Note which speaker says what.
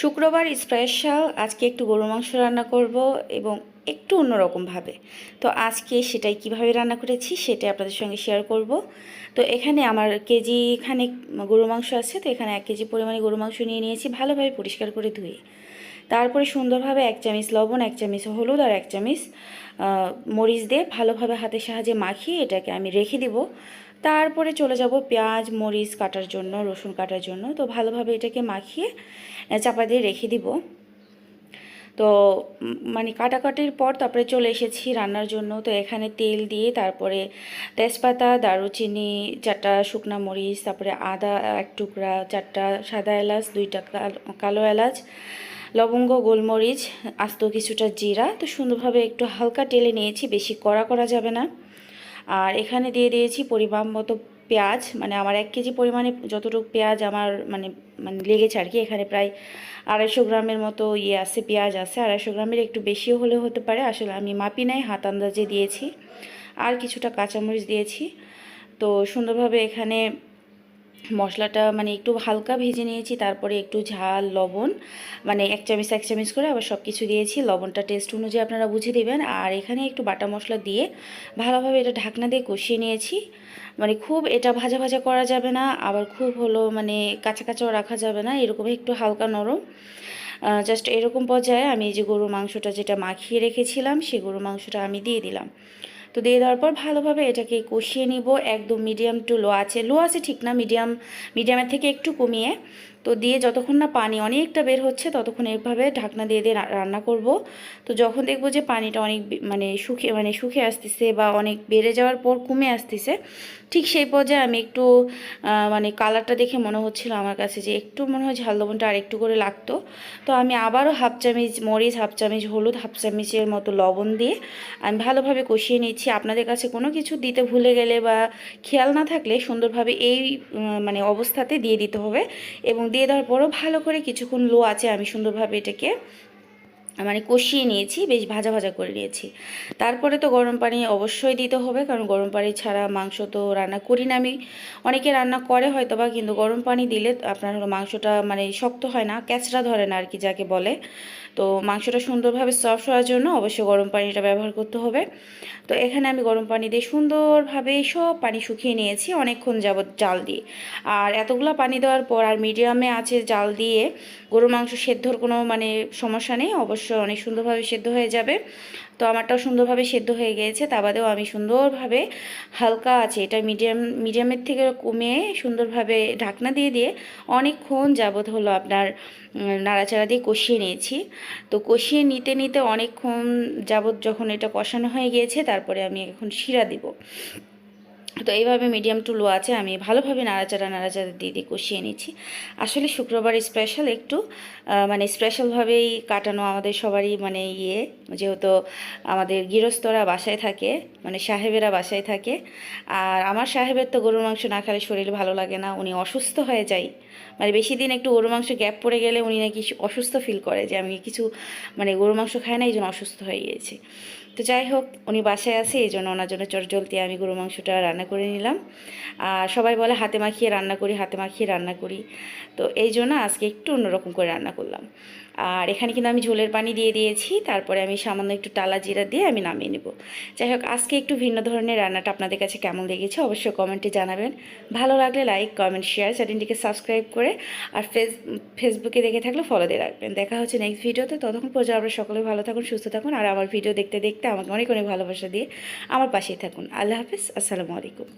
Speaker 1: শুক্রবার স্পেশাল আজকে একটু গরু মাংস রান্না করব এবং একটু অন্যরকমভাবে। তো আজকে সেটাই কীভাবে রান্না করেছি সেটাই আপনাদের সঙ্গে শেয়ার করব। তো এখানে আমার কেজি খানেক গরু মাংস আছে, তো এখানে এক কেজি পরিমাণে গরু মাংস নিয়ে নিয়েছি ভালোভাবে পরিষ্কার করে ধুয়ে। তারপরে সুন্দরভাবে এক চামচ লবণ, এক চামচ হলুদ আর এক চামচ মরিচ দিয়ে ভালোভাবে হাতের সাহায্যে মাখিয়ে এটাকে আমি রেখে দিব। তারপরে চলে যাব পেঁয়াজ, মরিচ কাটার জন্য, রসুন কাটার জন্য। তো ভালোভাবে এটাকে মাখিয়ে চাপা দিয়ে রেখে দিব। তো মানে কাটাকাটির পর তারপরে চলে এসেছি রান্নার জন্য। তো এখানে তেল দিয়ে তারপরে তেজপাতা, দারুচিনি, চারটা শুকনা মরিচ, তারপরে আদা এক টুকরা, চারটা সাদা এলাচ, দুইটা কাল- এলাচ, লবঙ্গ, গোলমরিচ, আস্ত কিছুটা জিরা। তো সুন্দরভাবে একটু হালকা টেলে নিয়েছি, বেশি কড়া করা যাবে না। আর এখানে দিয়ে দিয়েছি পরিমাণ মতো পেঁয়াজ। মানে আমার এক কেজি পরিমাণে যতটুকু পেঁয়াজ আমার মানে মানে লেগেছে আর কি। এখানে প্রায় আড়াইশো গ্রামের মতো ইয়ে আছে, পেঁয়াজ আছে। আড়াইশো গ্রামের একটু বেশিও হলে হতে পারে। আসলে আমি মাপি নাই, হাত আন্দাজে দিয়েছি। আর কিছুটা কাঁচামরিচ দিয়েছি। তো সুন্দরভাবে এখানে মশলাটা মানে একটু হালকা ভেজে নিয়েছি, তারপরে একটু ঝাল, লবণ মানে এক চামচ এক চামচ করে আবার সব কিছু দিয়েছি। লবণটা টেস্ট অনুযায়ী আপনারা বুঝে দেবেন। আর এখানে একটু বাটা মশলা দিয়ে ভালোভাবে এটা ঢাকনা দিয়ে কষিয়ে নিয়েছি। মানে খুব এটা ভাজা ভাজা করা যাবে না, আবার খুব হলো মানে কাঁচা কাঁচাও রাখা যাবে না, এরকম একটু হালকা নরম। জাস্ট এরকম পর্যায়ে আমি যে গরুর মাংসটা যেটা মাখিয়ে রেখেছিলাম সেই গরুর মাংসটা আমি দিয়ে দিলাম। তো দিয়ে দেওয়ার পর ভালোভাবে এটাকে কষিয়ে নিব, একদম মিডিয়াম টু লো আছে। লো আছে ঠিক না মিডিয়াম মিডিয়ামের থেকে একটু কমিয়ে। তো দিয়ে যতক্ষণ না পানি অনেকটা বের হচ্ছে, ততক্ষণ এভাবে ঢাকনা দিয়ে দিয়ে রান্না করব। তো যখন দেখব যে পানিটা অনেক মানে শুকিয়ে মানে শুকিয়ে আসতেছে বা অনেক বেড়ে যাওয়ার পর কমে আসতেছে, ঠিক সেই পর্যায়ে আমি একটু মানে কালারটা দেখে মনে হচ্ছিল আমার কাছে যে একটু মনে হয় ঝাল লবণটা আর একটু করে লাগতো। তো আমি আবারও হাফ চামিচ মরিচ, হাফ চামিচ হলুদ, হাফ চামিচের মতো লবণ দিয়ে আমি ভালোভাবে কষিয়ে নিচ্ছি। আপনাদের কাছে কোনো কিছু দিতে ভুলে গেলে বা খেয়াল না থাকলে সুন্দরভাবে এই মানে অবস্থাতে দিয়ে দিতে হবে এবং দিয়ে দেওয়ার পরও ভালো করে কিছুক্ষণ লো আছে আমি সুন্দরভাবে এটাকে মানে কষিয়ে নিয়েছি, বেশ ভাজা ভাজা করে নিয়েছি। তারপরে তো গরম পানি অবশ্যই দিতে হবে, কারণ গরম পানি ছাড়া মাংস তো রান্না করি না আমি। অনেকে রান্না করে হয়তো বা কিন্তু গরম পানি দিলে আপনার মাংসটা মানে শক্ত হয় না, ক্যাচড়া ধরে না আর কি যাকে বলে। তো মাংসটা সুন্দরভাবে সফট হওয়ার জন্য অবশ্যই গরম পানিটা ব্যবহার করতে হবে। তো এখানে আমি গরম পানি দিয়ে সুন্দরভাবে সব পানি শুকিয়ে নিয়েছি অনেকক্ষণ যাবত জাল দিয়ে। আর এতগুলো পানি দেওয়ার পর আর মিডিয়ামে আছে জাল দিয়ে গরুর মাংস সেদ্ধর কোনো মানে সমস্যা নেই অবশ্য অনেক সুন্দরভাবে সেদ্ধ হয়ে যাবে। তো আমারটাও সুন্দরভাবে সেদ্ধ হয়ে গিয়েছে। তা বাদেও আমি সুন্দরভাবে হালকা আছে। এটা মিডিয়াম, মিডিয়ামের থেকে কমে সুন্দরভাবে ঢাকনা দিয়ে দিয়ে অনেকক্ষণ যাবত হলো আপনার নাড়াচাড়া দিয়ে কষিয়ে নিয়েছি। তো কষিয়ে নিতে নিতে অনেকক্ষণ যাবত যখন এটা কষানো হয়ে গিয়েছে, তারপরে আমি এখন শিরা দিব। তো এইভাবে মিডিয়াম টু লো আছে, আমি ভালোভাবে নাড়াচাড়া নাড়াচাড়া দিয়ে দিয়ে কষিয়ে নিচ্ছি। আসলে শুক্রবার স্পেশাল একটু মানে স্পেশালভাবেই কাটানো আমাদের সবারই মানে ইয়ে যেহেতু আমাদের গৃহস্থরা বাসায় থাকে মানে সাহেবেরা বাসায় থাকে। আর আমার সাহেবের তো গরুর মাংস না খেলে শরীর ভালো লাগে না, উনি অসুস্থ হয়ে যায়। মানে বেশি দিন একটু গরুর মাংস গ্যাপ পড়ে গেলে উনি নাকি অসুস্থ ফিল করে যে আমি কিছু মানে গরুর মাংস খাই না, এই জন্য অসুস্থ হয়ে গিয়েছি। তো যাই হোক, উনি বাসায় আছে, এই জন্য ওনার জন্য চটজলতি আমি গরু মাংসটা রান্না করে নিলাম। আর সবাই বলে হাতে মাখিয়ে রান্না করি, হাতে মাখিয়ে রান্না করি। তো এই জন্য আজকে একটু অন্যরকম করে রান্না করলাম। আর এখানে কিন্তু আমি ঝোলের পানি দিয়ে দিয়েছি, তারপরে আমি সামান্য একটু টালা জিরা দিয়ে আমি নামিয়ে নেব। যাই হোক, আজকে একটু ভিন্ন ধরনের রান্নাটা আপনাদের কাছে কেমন লেগেছে অবশ্যই কমেন্টে জানাবেন। ভালো লাগলে লাইক কমেন্ট শেয়ার চ্যানেলটিকে সাবস্ক্রাইব করে আর ফেস ফেসবুকে দেখে থাকলে ফলো দিয়ে রাখবেন। দেখা হচ্ছে নেক্সট ভিডিওতে ততক্ষণ পর্যন্ত আপনারা সকলে ভালো থাকুন, সুস্থ থাকুন আর আমার ভিডিও দেখতে দেখতে আমাকে অনেক অনেক ভালোবাসা দিয়ে আমার পাশেই থাকুন। আল্লাহ হাফিজ, আসসালামু আলাইকুম।